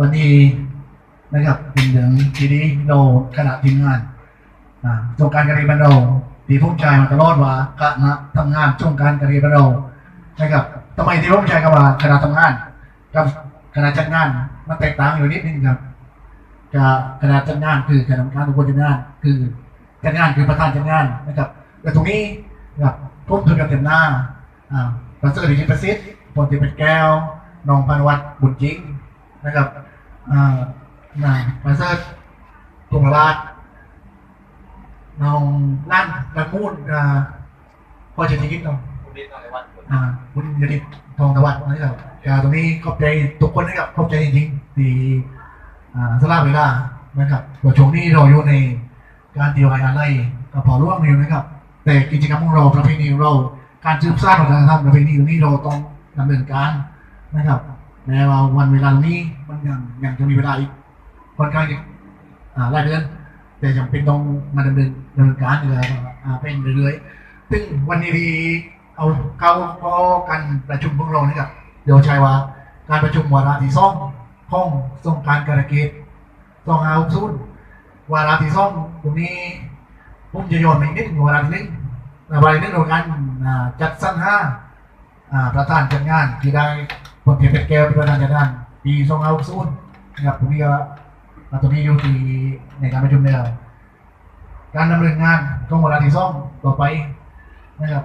วันนี้นะครับเป็นเรื่องที่ดีเราคณะทีมงานอ่าโครงการกระเรียนเราที่ผมใจมาตลอดว่าคณะทำงานโครงการกระเรียนเรานะครับทำไมที่ผมใจกับว่าคณะทำงานกับคณะจัดงานมันแตกต่างอยู่นิดนึงครับจะคณะจัดงานคือคณะกรรมการทุกคนจัดงาน คือจัดงานคือประธานจัดงานนะครับแต่ตรงนี้นะครับผมทุนกันเต็มหน้าอ่าประเสริฐดิจิประสิทธิ์พลติเป็นแก้วน้องพันวัฒน์บุญจริงนะครับ อ่าน่ะมาเซิร์ชตรงราชน้องลั่นละมูดอ่าพอจะทิ้งน้องคุณดิษฐ์ในวัดอ่าคุณยดิตทองตะวันนะครับอ่าตรงนี้ขอบใจทุกคนนะครับขอบใจจริงๆที่อ่าสลาเวลานะครับตัวช่วงนี้เราอยู่ในการตีวายอะไรก็พอร่วมอยู่นะครับ แต่กิจกรรมของเราประเพณีของเราการสืบสานวัฒนธรรมประเพณีตรงนี้เราต้องดำเนินการนะครับ แม้ว่าวันเวลานี้มันยังยังจะมีเวลาอีกค่อนข้างจะอ่าหลายเดือนแต่จำเป็นต้องมาดำเนินดำเนินการอยู่แล้วอ่าเป็นเรื่อยๆซึ่งวันนี้เอาเข้าพอกันประชุมของเรานะครับเดี๋ยวใช้ว่า การประชุมวาระที่สองห้องส่งการการเกตสองเอาซุนวาระที่สองตรงนี้ผมจะโยนไปนิดวาระที่หนึ่งอ่าวาระที่หนึ่งเราการจัดสรรห้าอ่าประธานจัดงานที่ได้ ผลเทียนเป็นแก้วเป็นประธานจัดงานปีสองเอาซุนนะครับตรงนี้ก็มาตรงนี้อยู่ที่ในการประชุมเนี่ยการดำเนินงานต้องเวลาที่ซ่อมต่อไปนะครับ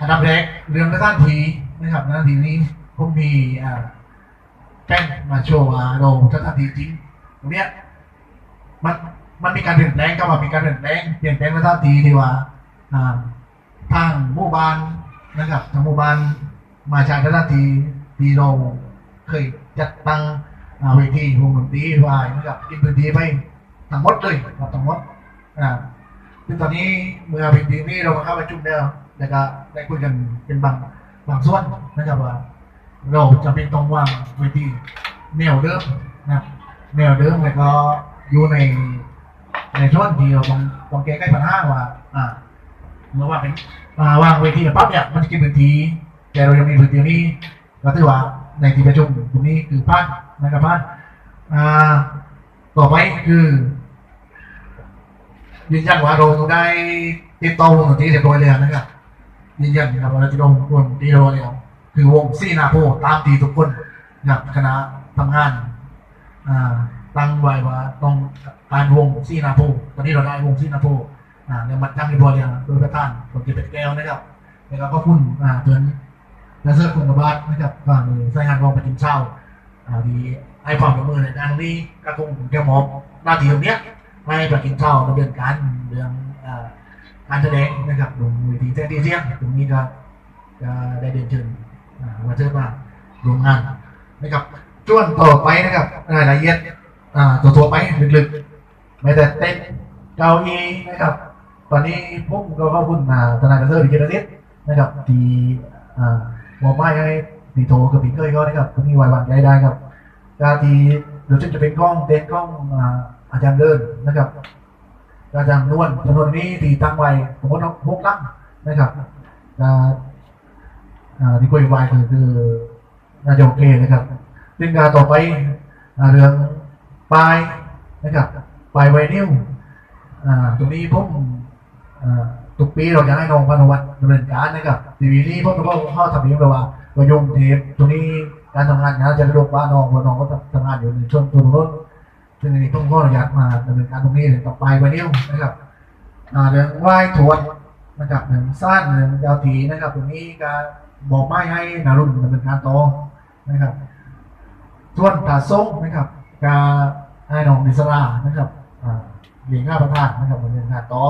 อันดับแรกเรื่องสถานทีนะครับสถานทีนี้ผมมีอ่าแป้นมาโชว์ว่าเราสถานทีจริงตรงเนี้ยมันมันมีการเปลี่ยนแปลงก็ว่ามีการเปลี่ยนแปลงเปลี่ยนแปลงสถานทีที่ว่าทางหมู่บ้านนะครับทางหมู่บ้านมาใช้สถานที ที่เราเคยจัดตั้งเวทีวงดนตรีวายนะครับกินพื้นที่ไปทั้งหมดเลยครับทั้งหมดอ่าซึ่ตอนนี้เมื่อเวทีนี้เรามาเข้าประชุมแล้วแล้วก็ได้คุยกันเป็นบางบางส่วนนะครับว่า เราจะเป็นต้องวางเวทีแนวเดิมนะแนวเดิมแล้วก็อยู่ในในช่วงที่เราต้องต้องแก้ไขปัญหาว่า อ่าเมื่อว่าเป็นอ่าวางเวทีปั๊บเนี่ยมันจะกินพื้นที่แต่เรายังมีพื้นที่นี้ ก็ถือว่าในที่ประชุมตรงนี้คือพลาดนะครับพลาดต่อไปคือยืนยันว่าเราได้ติดต่อวงดนตรีเรียบร้อยแล้วนะครับยืนยันนะครับว่าเราจะลงวงดนตรีเราแล้วคือวงซีนาโพตามทีทุกคนนะครับคณะทำงานตั้งไว้ว่าต้องการวงซีนาโพตอนนี้เราได้วงซีนาโพอ่าเนี่ยมันตั้งในบริเวณโดยประธานผมจะเป็นแก้วนะครับแล้วก็ขอบคุณอ่าเพื่อน และเสื้อคุณกบาทนะครับก็มีสายงานรองประจำเช้าอ่าดีให้ความร่วมมือในการนี้กระทงแก้มอบหน้าที่ตรงเนี้ยให้ประกินเช้าดำเนินการเรื่องอ่าการแสดงนะครับลงเวทีแจ้งดีเสียงตรงนี้ก็จะได้เดินเชิญมาเชิญมาร่วมงานนะครับช่วงต่อไปนะครับรายละเอียดอ่าตัวตัวไปลึกๆไม่แต่เต้นเก้าอี้นะครับ ตอนนี้ผมก็ขอบคุณอ่าทนายกรเซอร์ดิจิทัลนิสนะครับที่ อ่ามอบหมายให้ปีโทกับปีเกยก็นะครับก็มีไว้วางใจได้ครับการที่เดี๋ยวจะเป็นกล้องเต้นกล้องอาจารย์เดินนะครับอาจารย์นวลจำนวนนี้ที่ตั้งไว้ผมก็ต้องพกลังนะครับอ่าอ่าที่คุยไว้คือคือน่าจะโอเคนะครับซึ่องการต่อไปเรื่องปลายนะครับปลายไวนิลอ่าตรงนี้ผมอ่า ทุกปีเราจะให้น้องพานุวัฒน์ดำเนินการนะครับทีวีนี้ผมก็เข้าทำเองเลยว่าประยงเทปตรงนี้การทำงานงานจะระดดว่าน้องว่าน้องก็ทำงานอยู่ในช่วงตัวรถซึ่งอันนี้ผมก็อยากมาดำเนินการตรงนี้ต่อไปวันนี้นะครับอ่าเรื่องไหว้ถวดนะครับหนึ่งสั้นหนึ่งยาวทีนะครับ ตรงนี้การบอกไม่ให้นารุ่นดำเนินการต่อนะครับส่วนตาส้มนะครับการให้น้องดิสรานะครับอ่าหญิงข้าประธานนะครับเหมือนกันค่ะต่อ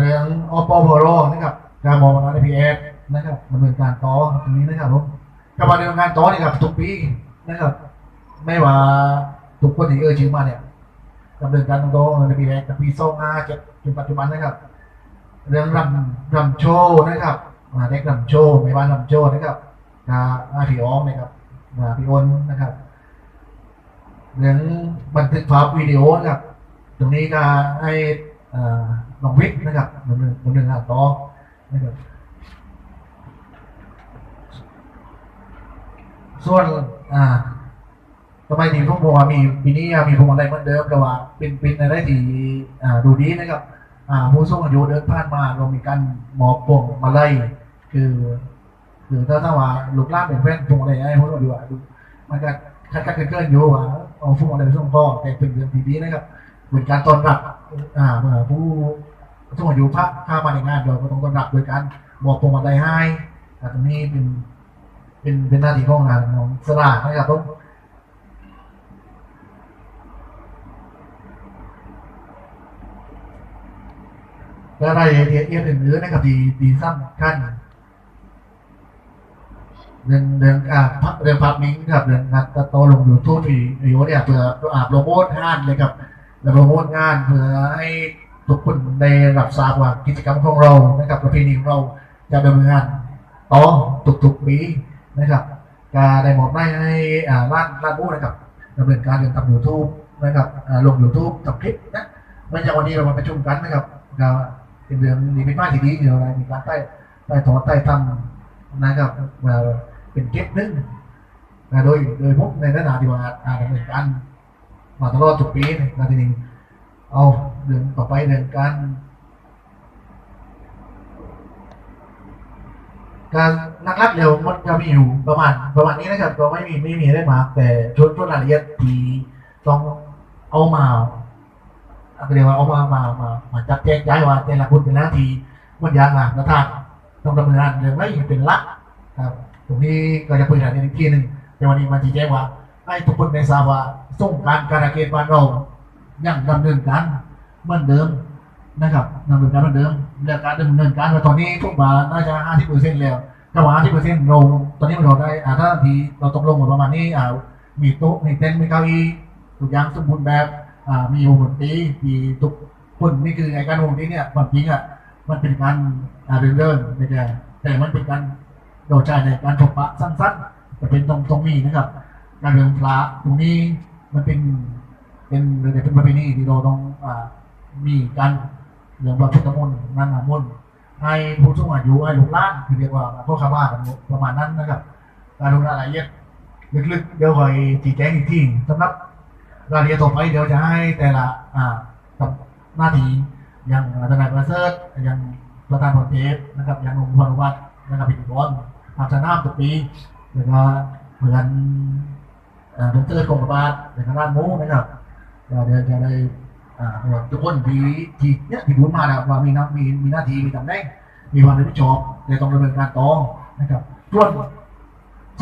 เรื่องอปพรนะครับการมองมาในพีเอสนะครับดำเนินการต่อตรงนี้นะครับผมกาดำเนินการต่อนี่ครับทุกปีนะครับ ไม่ว่าทุกคนที่เอ่ยชื่อมาเนี่ยดำเนินการต่อในปีแรกกับปีสองห้าจนจนปัจจุบันนะครับ เรื่องรำรำโชว์นะครับอ่าเด็กรำโชว์ไม่ว่ารำโชว์นะครับอาอาพี่อ้อมนะครับอาพี่อ้นนะครับเรื่องบันทึกภาพวิดีโอนะครับ ตรงนี้ก็ให้ เอ่อน้องวิทย์นะครับดำเนินดำเนินงานต่อนะครับส่วนอ่าทำไมทีมทุกบัวมีปีนี้มีพวงอะไรเหมือนเดิมแต่ว่าเป็นเป็นอะไรที่อ่าดูดีนะครับอ่าผู้สูงอายุเดินผ่านมาเรามีการหมอบพวงมาไล่คือคือถ้าถ้าว่าลูกล่านเป็นแฟนพวงอะไรให้พวกเราดีกว่ามันก็คัดคัดเกินอยู่ว่าเอาพวงอะไรไปส่งพ่อแต่เป็นเรื่องที่ดีนะครับเหมือนการต้อนรับอ่าเมื่องอายุพักข้ามาในงานเราก็ต้องต้อนรับโดยการหมอบพวงมาไล่ให้อ่ตรงนี้เป็นเป็นเป็นหน้าที่ของงานของสลากนะครับผมและรายละเอียดอื่นๆนะครับดีดีสำคัญเรื่องเรื่องอ่าพักเรื่องพับมิ้งครับเรื่องนัดตะโตลงยูทูบอีอยู่เนี่ยเพื่ออ่าโปรโมทงานเลยครับแล้วโปรโมทงานเพื่อให้ ทุกคนได้รับทราบว่ากิจกรรมของเรานะครับประเพณีของเราจะดำเนินงานต่อทุกๆปีนะครับก็ได้มอบหน้าให้อ่าร้านร้านบูนะครับดำเนินการเรื่องทำยูทูบนะครับลงยูทูบทำคลิปนะไม่ใช่วันนี้เรามาประชุมกันนะครับก็เป็นเรื่องนี้เป็นมากที่ดีเดียวนะมีการใต้ใต้ถอดใต้ทำนะครับมาเป็นเก็บนึงนะโดยโดยพวกในระดับที่ว่าอ่าดำเนินการมาตลอดทุกปีนะทีนี้ เอาเรื่งต่อไปเรื่งการ การนักลักเร็วมันจะมีอยู่ประมาณประมาณนี้นะครับก็ไม่มีไม่มีอะไรมากแต่ชุดชุดรายละเอียดที่ต้องเอามาเรียกว่าเอามามามามาจัดแจงย้ายว่าแต่ละคนแต่ละหน้าที่มันยากนะแล้วทางต้องดำเนินงานเรื่องไม่เป็นลักครับตรงนี้ก็จะคุยกันอีกทีหนึ่งแต่วันนี้มาชี้แจงว่าให้ทุกคนได้ทราว่าส่งการการเกณฑ์บ้านเรา ยังดำเนินการเหมือนเดิมนะครับดำเนินการเหมือนเดิมเรื่องการดำเนินการว่ตอนนี้ทุกบาทน่าจะห้าสิบเปอร์เซ็นต์แล้วถ้าว่าห้าสิบเปอร์เซ็นต์เราตอนนี้มันเราได้อ่าถ้าทีเราตกลงหมดประมาณนี้อ่ามีโต๊ะมีเต็นท์มีเก้าอี้ทุกอย่างสมบูรณ์แบบอ่ามีวงดนตรีมีทุกคนนี่คือไอ้การวงนตรีเนี่ยความจริงอะมันเป็นการอ่าเดินเดินไม่ใช่แต่มันเป็นการโดดใจในการพบปะสั้นๆแต่เป็นตรงตรงนี้นะครับการเดินพระตรงนี้มันเป็น เป็นเป็นประเพณีที่เราต้องอมีการเรื่องพระพุทธมนต์นั่นน่ะมนต์ให้ผู้สูงอายุให้ลูกหลานคือเรียกว่าพวกคำว่ากันประมาณนั้นนะครับการลงรายละเอียดลึกๆเดี๋ยวคอยชี้แจงอีกทีสำหรับรายละเอียดต่อไปเดี๋ยวจะให้แต่ละอ่ากับหน้าที่อย่างทนายประเสริฐอย่างประธานผลเทปนะครับอย่างองค์พรวัตรนะครับพิธีกรอาจารย์น้ำตุกปีแล้วก็เหมือนเอ่อดรกรมบาลในคณะมูนะครับ เดี๋ยวจะได้อ่าทุกคนที่ที่เนี่ยที่พูดมาแล้วว่ามีน้ามีมีหน้าที่มีตำแหน่งมีความรับผิดชอบในต้องดำเนินการต่อนะครับส่วน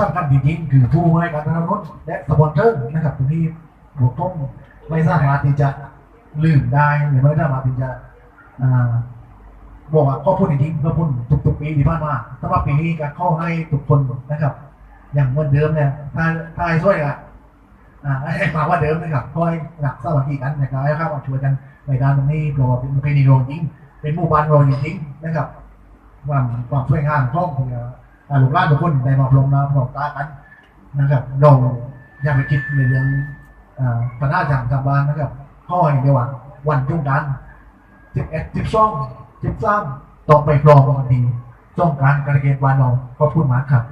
สำคัญจริงๆคือผู้ให้การสนับสนุนและสปอนเซอร์นะครับตรงที่บวกต้องไม่สามารถที่จะลืมได้หรือไม่สามารถที่จะบอกว่าข้อพูดจริงๆเพื่อพูดทุกๆปีที่ผ่านมาสำหรับปีนี้การเข้าให้ทุกคนนะครับ อย่างเหมือนเดิมเนี่ยถ้าถ้าช่วยอะ ให้มาว่าเดิมนะครับคอยหลักสวัสดีกันนะครับให้เข้ามาช่วยกันในการตรงนี้เราเป็นประเพณีโรจริง เป็นหมู่บ้านโรจริงนะครับความความช่วยงานคล่องเพื่ออ่าลูกหลานทุกคนได้มาพรมน้ำพรมตากันนะครับเราอย่าไปคิดในเรื่องอ่าปัญหาจางชาวบ้านนะครับข้ออย่งเดียววันจุงกันสิบเอ็ดสิบสองสิบสามต้องไปรองกันดีต้องการการเกณฑ์วันเราก็พูดมาครับ